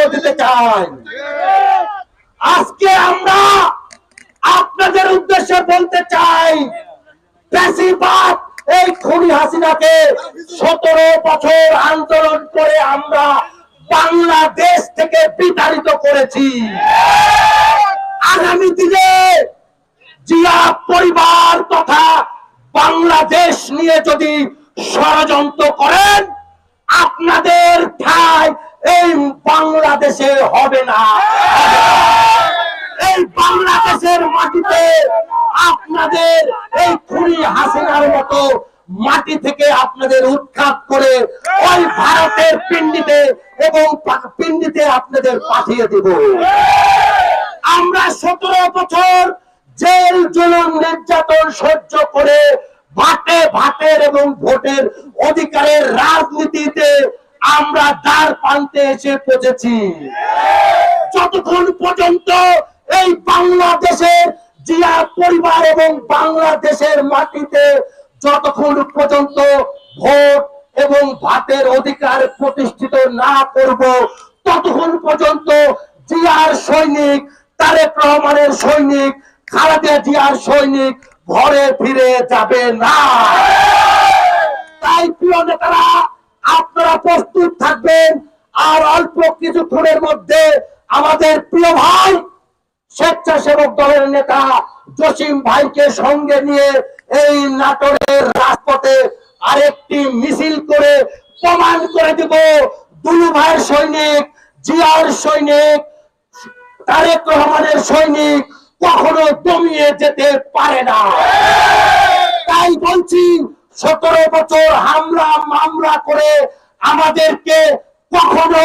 নাই আজকে আমরা আপনাদের উদ্দেশ্যে বলতে চাই, বেশিরভাগ এই খুনি হাসিনাকে সতেরো বছর আন্দোলন করে আমরা বাংলাদেশ থেকে বিতাড়িত করেছি। আগামী দিনে জিয়া পরিবার তথা বাংলাদেশ নিয়ে যদি ষড়যন্ত্র করেন, আপনাদের ঠাই এই বাংলাদেশে হবে না। এই বাংলাদেশের মাটিতে আপনাদের এই খুনি হাসিনার মতো মাটি থেকে আপনাদের উৎখাত করে ওই ভারতের পিণ্ডিতে এবং পা- পিণ্ডিতে আপনাদের পাঠিয়ে দেব। আমরা সতেরো বছর জেল, জুলুম, নির্যাতন সহ্য করে ভাটে ভাটের এবং ভোটের অধিকারের রাজনীতিতে আমরা দ্বার প্রান্তে এসে পৌঁছেছি। যতক্ষণ পর্যন্ত এই বাংলাদেশের জিয়া পরিবার এবং বাংলাদেশের মাটিতে যতক্ষণ পর্যন্ত ভোট এবং ভাতের অধিকার প্রতিষ্ঠিত না করব, ততক্ষণ পর্যন্ত জিয়ার সৈনিক, তারেক রহমানের সৈনিক, খালেদা জিয়ার সৈনিক ঘরে ফিরে যাবে না তাই প্রিয় নেতারা আপনারা প্রস্তুত থাকবেন আর অল্প কিছুক্ষণের মধ্যে আমাদের প্রিয় ভাই স্বেচ্ছাসেবক দলের নেতা জসিম ভাইকে সঙ্গে নিয়ে এই নাটোরের রাজপথে আরেকটি মিছিল করে প্রমাণ করে দেব দুলু ভাইয়ের সৈনিক, জিয়ার সৈনিক, তারেক রহমানের সৈনিক কখনো দমিয়ে যেতে পারে না। তাই বলছি, সতেরো বছর হামলা মামলা করে আমাদেরকে কখনো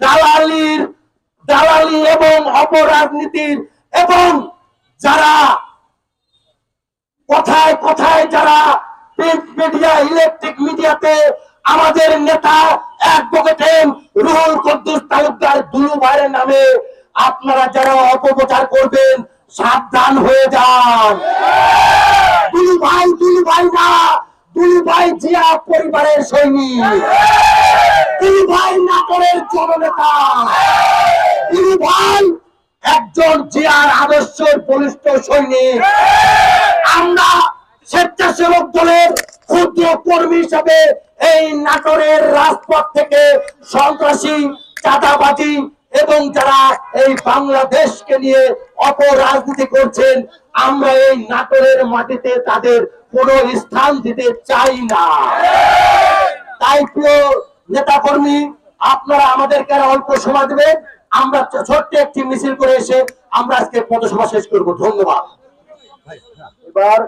দালালির, দালালি এবং অপরাজনীতির এবং যারা কথায় কথায় যারা মিডিয়া, ইলেকট্রিক মিডিয়াতে আমাদের নেতা অ্যাডভোকেট রুহুল কুদ্দুস তালুকদার দুলু ভাইয়ের নামে আপনারা যারা অপপ্রচার করবেন, সাবধান হয়ে যান। দুলু ভাই দুলু ভাই না, দুলু ভাই জিয়া পরিবারের সৈনিক। দুলু ভাই নাটোরের জননেতা। দুলু ভাই একজন জিয়ার আদর্শের বলিষ্ঠ সৈনিক। আমরা স্বেচ্ছাসেবক দলের ক্ষুদ্র কর্মী হিসাবে এই নাটোরের রাজপথ থেকে সন্ত্রাসী, চাঁদাবাজি এবং যারা এই বাংলাদেশকে নিয়ে অপরাজনীতি করছেন, আমরা এই নাটোরের মাটিতে তাদের কোনো স্থান দিতে চাই না। তাই প্রিয় নেতা কর্মী আপনারা আমাদেরকে অল্প সময় দেবেন। আমরা ছোট্ট একটি মিছিল করে এসে আমরা আজকে পথসভা শেষ করব। ধন্যবাদ। এবার